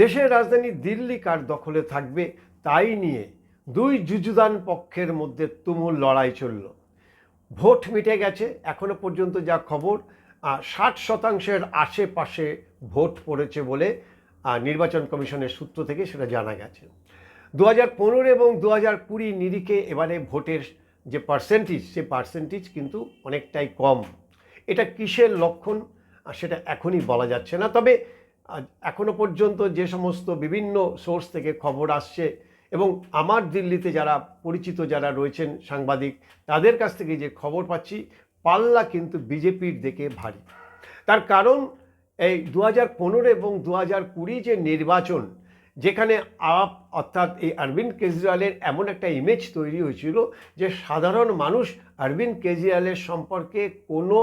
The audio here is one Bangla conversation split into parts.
দেশের রাজধানী দিল্লি কার দখলে থাকবে তাই নিয়ে দুই যুযুদান পক্ষের মধ্যে তুমুল লড়াই চলল। ভোট মিটে গেছে, এখনও পর্যন্ত যা খবর ষাট শতাংশের আশেপাশে ভোট পড়েছে বলে নির্বাচন কমিশনের সূত্র থেকে সেটা জানা গেছে। দু হাজার পনেরো এবং দু হাজার কুড়ি নিরিখে এবারে ভোটের যে পার্সেন্টেজ সে পার্সেন্টেজ কিন্তু অনেকটাই কম। এটা কিসের লক্ষণ সেটা এখনই বলা যাচ্ছে না। তবে এখনও পর্যন্ত যে সমস্ত বিভিন্ন সোর্স থেকে খবর আসছে এবং আমার দিল্লিতে যারা পরিচিত যারা রয়েছেন সাংবাদিক, তাদের কাছ থেকে যে খবর পাচ্ছি, পাল্লা কিন্তু বিজেপির দিকে ভারী। তার কারণ এই দু হাজার পনেরো এবং দু হাজার কুড়ি যে নির্বাচন, যেখানে আপ, অর্থাৎ এই অরবিন্দ কেজরিওয়ালের এমন একটা ইমেজ তৈরি হয়েছিল যে সাধারণ মানুষ অরবিন্দ কেজরিওয়ালের সম্পর্কে কোনো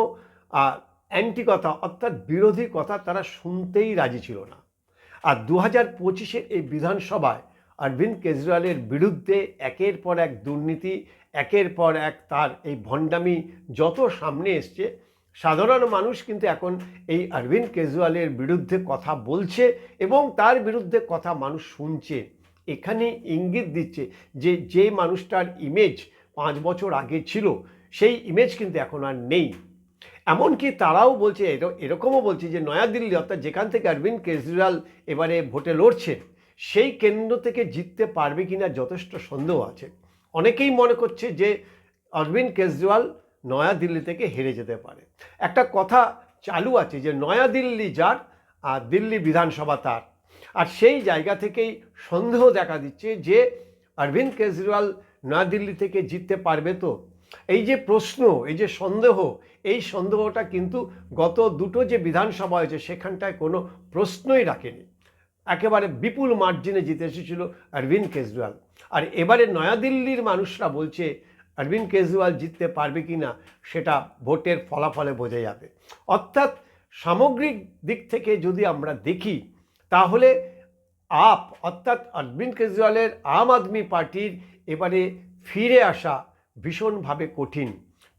অ্যান্টি কথা অর্থাৎ বিরোধী কথা তারা শুনতেই রাজি ছিল না। আর দু হাজার পঁচিশের এই বিধানসভায় অরবিন্দ কেজরিওয়ালের বিরুদ্ধে একের পর এক দুর্নীতি, একের পর এক তার এই ভণ্ডামি যত সামনে এসছে, সাধারণ মানুষ কিন্তু এখন এই অরবিন্দ কেজরিওয়ালের বিরুদ্ধে কথা বলছে এবং তার বিরুদ্ধে কথা মানুষ শুনছে। এখানে ইঙ্গিত দিচ্ছে যে যে মানুষটার ইমেজ পাঁচ বছর আগে ছিল, সেই ইমেজ কিন্তু এখন আর নেই। এমনকি তারাও বলছে, এর- এরকমও বলছে যে নয়াদিল্লি অর্থাৎ যেখান থেকে অরবিন্দ কেজরিওয়াল এবারে ভোটে লড়ছে, সেই কেন্দ্র থেকে জিততে পারবে কিনা যথেষ্ট সন্দেহ আছে। অনেকেই মনে করছে যে অরবিন্দ কেজরিওয়াল নয়াদিল্লি থেকে হেরে যেতে পারে। একটা কথা চালু আছে যে নয়াদিল্লি যার আর দিল্লি বিধানসভা তার। আর সেই জায়গা থেকেই সন্দেহ দেখা দিচ্ছে যে অরবিন্দ কেজরিওয়াল নয়াদিল্লি থেকে জিততে পারবে তো এই যে প্রশ্ন, এই যে সন্দেহ, এই সন্দেহটা কিন্তু গত দুটো যে বিধানসভা হয়েছে, সেখানটায় কোনো প্রশ্নই রাখেনি। একেবারে বিপুল মার্জিনে জিতে এসেছিল অরবিন্দ কেজরিওয়াল। আর এবারে নয়াদিল্লির মানুষরা বলছে, অরবিন্দ কেজরিওয়াল জিততে পারবে কি না, সেটা ভোটের ফলাফলে বোঝা যাবে। অর্থাৎ সামগ্রিক দিক থেকে যদি আমরা দেখি, তাহলে আপ, অর্থাৎ অরবিন্দ কেজরিওয়ালের আম আদমি পার্টির এবারে ফিরে আসা ভীষণভাবে কঠিন।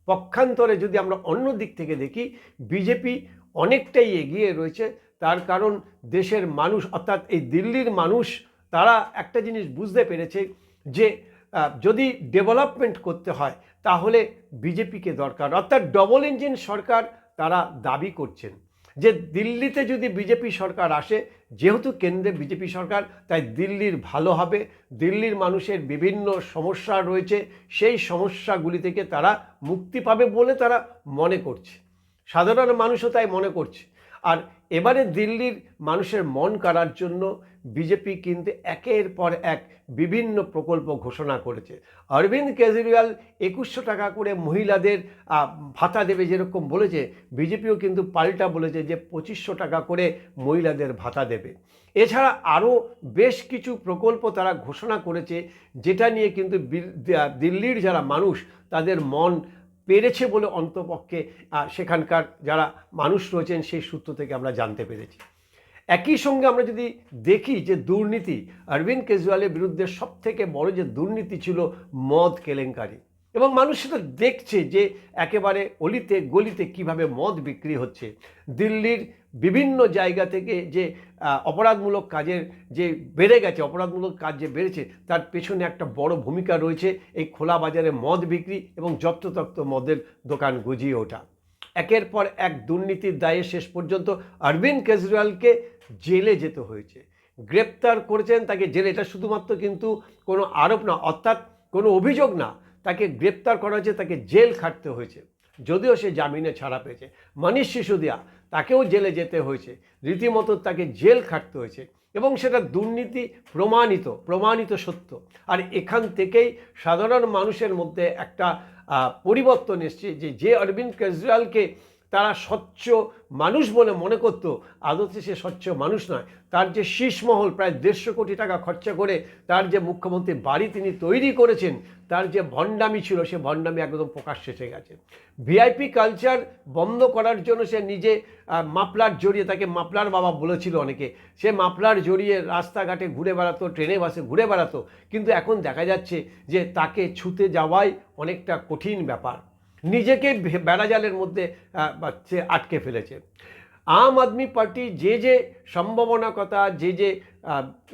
পক্ষান্তরে যদি আমরা অন্য দিক থেকে দেখি, বিজেপি অনেকটাই এগিয়ে রয়েছে। তার কারণ দেশের মানুষ, অর্থাৎ এই দিল্লির মানুষ, তারা একটা জিনিস বুঝতে পেরেছে যে যদি ডেভেলপমেন্ট করতে হয়, তাহলে বিজেপিকে দরকার। অর্থাৎ ডবল ইঞ্জিন সরকার তারা দাবি করছেন। যে দিল্লিতে যদি বিজেপি সরকার আসে, যেহেতু কেন্দ্রে বিজেপি সরকার, তাই দিল্লির ভালো হবে। দিল্লির মানুষের বিভিন্ন সমস্যা রয়েছে, সেই সমস্যাগুলি থেকে তারা মুক্তি পাবে বলে তারা মনে করছে। সাধারণ মানুষও তাই মনে করছে। আর এবারে দিল্লির মানুষের মন কাড়ার জন্য বিজেপি কিন্তু একের পর এক বিভিন্ন প্রকল্প ঘোষণা করেছে। অরবিন্দ কেজরিওয়াল একুশশো টাকা করে মহিলাদের ভাতা দেবে যেরকম বলেছে বিজেপিও কিন্তু পাল্টা বলেছে যে পঁচিশশো টাকা করে মহিলাদের ভাতা দেবে। এছাড়া আরও বেশ কিছু প্রকল্প তারা ঘোষণা করেছে, যেটা নিয়ে কিন্তু দিল্লির যারা মানুষ, তাদের মন পেরেছে বলে অন্তপক্ষে সেখানকার যারা মানুষ রয়েছেন সেই সূত্র থেকে আমরা জানতে পেরেছি। একই সঙ্গে আমরা যদি দেখি যে দুর্নীতি, অরবিন্দ কেজরিওয়ালের বিরুদ্ধে সব থেকে বড় যে দুর্নীতি ছিল মদ কেলেঙ্কারি। এবং মানুষ সেটা দেখছে যে একেবারে অলিতে, গলিতে কীভাবে মদ বিক্রি হচ্ছে। দিল্লির বিভিন্ন জায়গা থেকে যে অপরাধমূলক কাজের যে বেড়ে গেছে, অপরাধমূলক কাজ যে বেড়েছে, তার পেছনে একটা বড় ভূমিকা রয়েছে এই খোলা বাজারে মদ বিক্রি এবং যত্রতত্র মদের দোকান গুজিয়ে ওঠা। একের পর এক দুর্নীতির দায়ে শেষ পর্যন্ত অরবিন্দ কেজরিওয়ালকে জেলে যেতে হয়েছে। গ্রেপ্তার করেছেন তাকে জেলে, এটা শুধুমাত্র কিন্তু কোনো আরোপ না, অর্থাৎ কোনো অভিযোগ না, তাকে গ্রেপ্তার করা হয়েছে, তাকে জেল খাটতে হয়েছে। যদিও সে জামিনে ছাড়া পেয়েছে। মনীষ সিসোদিয়া তাকেও জেলে যেতে হয়েছে। রীতিমতো তাকে জেল খাটতে হয়েছে এবং সেটা দুর্নীতি প্রমাণিত প্রমাণিত সত্য। আর এখান থেকেই সাধারণ মানুষের মধ্যে একটা পরিবর্তন এসছে যে যে অরবিন্দ কেজরিওয়ালকে তারা স্বচ্ছ মানুষ বলে মনে করত। আদতে সে স্বচ্ছ মানুষ নয়। তার যে শীষমহল প্রায় দেড়শো কোটি টাকা খরচা করে, তার যে মুখ্যমন্ত্রী বাড়ি তিনি তৈরি করেছেন, তার যে ভণ্ডামি ছিল, সে ভণ্ডামি একদম প্রকাশ্যে এসে গেছে। ভিআইপি কালচার বন্ধ করার জন্য সে নিজে মাপলার জড়িয়ে তাকে মাপলার বাবা বলেছিল অনেকে। সে মাপলার জড়িয়ে রাস্তাঘাটে ঘুরে বেড়াতো, ট্রেনে, বাসে ঘুরে বেড়াতো। কিন্তু এখন দেখা যাচ্ছে যে তাকে ছুতে যাওয়াই অনেকটা কঠিন ব্যাপার। নিজেকে বেড়াজালের মধ্যে আটকে ফেলেছে। আম আদমি পার্টি যে যে সম্ভাবনা কথা যে যে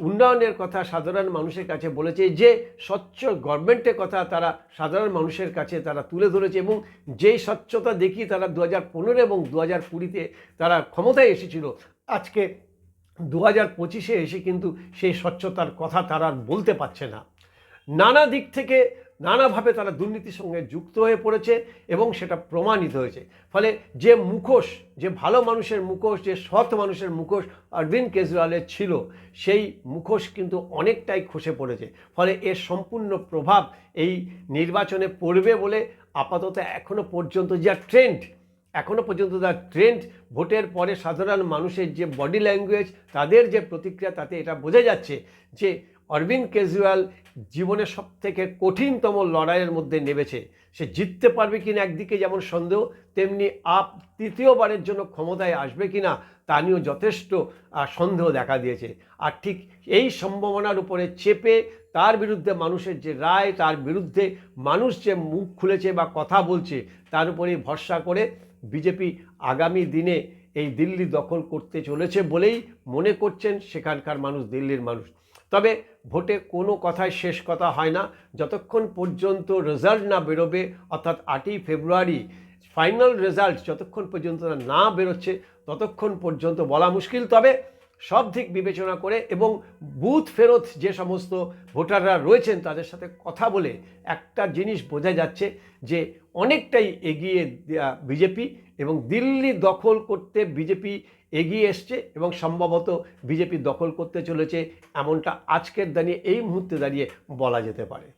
উন্নয়নের কথা সাধারণ মানুষের কাছে বলেছে, যে স্বচ্ছ গভর্নমেন্টের কথা তারা সাধারণ মানুষের কাছে তারা তুলে ধরেছে এবং যেই স্বচ্ছতা দেখি তারা দু হাজার পনেরো এবং দু হাজার কুড়িতে তারা ক্ষমতায় এসেছিল, আজকে দু হাজার পঁচিশে এসে কিন্তু সেই স্বচ্ছতার কথা তারা বলতে পারছে না। নানা দিক থেকে নানাভাবে তারা দুর্নীতির সঙ্গে যুক্ত হয়ে পড়েছে এবং সেটা প্রমাণিত হয়েছে। ফলে যে মুখোশ, যে ভালো মানুষের মুখোশ, যে সৎ মানুষের মুখোশ অরবিন্দ কেজরিওয়ালের ছিল, সেই মুখোশ কিন্তু অনেকটাই খসে পড়েছে। ফলে এর সম্পূর্ণ প্রভাব এই নির্বাচনে পড়বে বলে আপাতত এখনও পর্যন্ত যা ট্রেন্ড, এখনও পর্যন্ত তার ট্রেন্ড, ভোটের পরে সাধারণ মানুষের যে বডি ল্যাঙ্গুয়েজ, তাদের যে প্রতিক্রিয়া, তাতে এটা বোঝা যাচ্ছে যে অরবিন্দ কেজরিওয়াল জীবনের সব থেকে কঠিনতম লড়াইয়ের মধ্যে নেমেছে। সে জিততে পারবে কিনা একদিকে যেমন সন্দেহ, তেমনি আপ তৃতীয়বারের জন্য ক্ষমতায় আসবে কিনা তা নিয়েও যথেষ্ট সন্দেহ দেখা দিয়েছে। আর ঠিক এই সম্ভাবনার উপরে চেপে তার বিরুদ্ধে মানুষের যে রায়, তার বিরুদ্ধে মানুষ যে মুখ খুলেছে বা কথা বলছে, তার উপরেই ভরসা করে বিজেপি আগামী দিনে এই দিল্লি দখল করতে চলেছে বলেই মনে করছেন সেখানকার মানুষ, দিল্লির মানুষ। তবে ভোটে কোনো কথায় শেষ কথা হয় না। যতক্ষণ পর্যন্ত রেজাল্ট না বেরোবে, অর্থাৎ আটই ফেব্রুয়ারি ফাইনাল রেজাল্ট যতক্ষণ পর্যন্ত না বেরোচ্ছে, ততক্ষণ পর্যন্ত বলা মুশকিল। তবে সব দিক বিবেচনা করে এবং বুথ ফেরত যে সমস্ত ভোটাররা রয়েছেন তাদের সাথে কথা বলে একটা জিনিস বোঝা যাচ্ছে যে অনেকটাই এগিয়ে বিজেপি এবং দিল্লি দখল করতে বিজেপি এগিয়ে এসছে এবং সম্ভবত বিজেপি দখল করতে চলেছে এমনটা আজকের দাঁড়িয়ে এই মুহূর্তে দাঁড়িয়ে বলা যেতে পারে।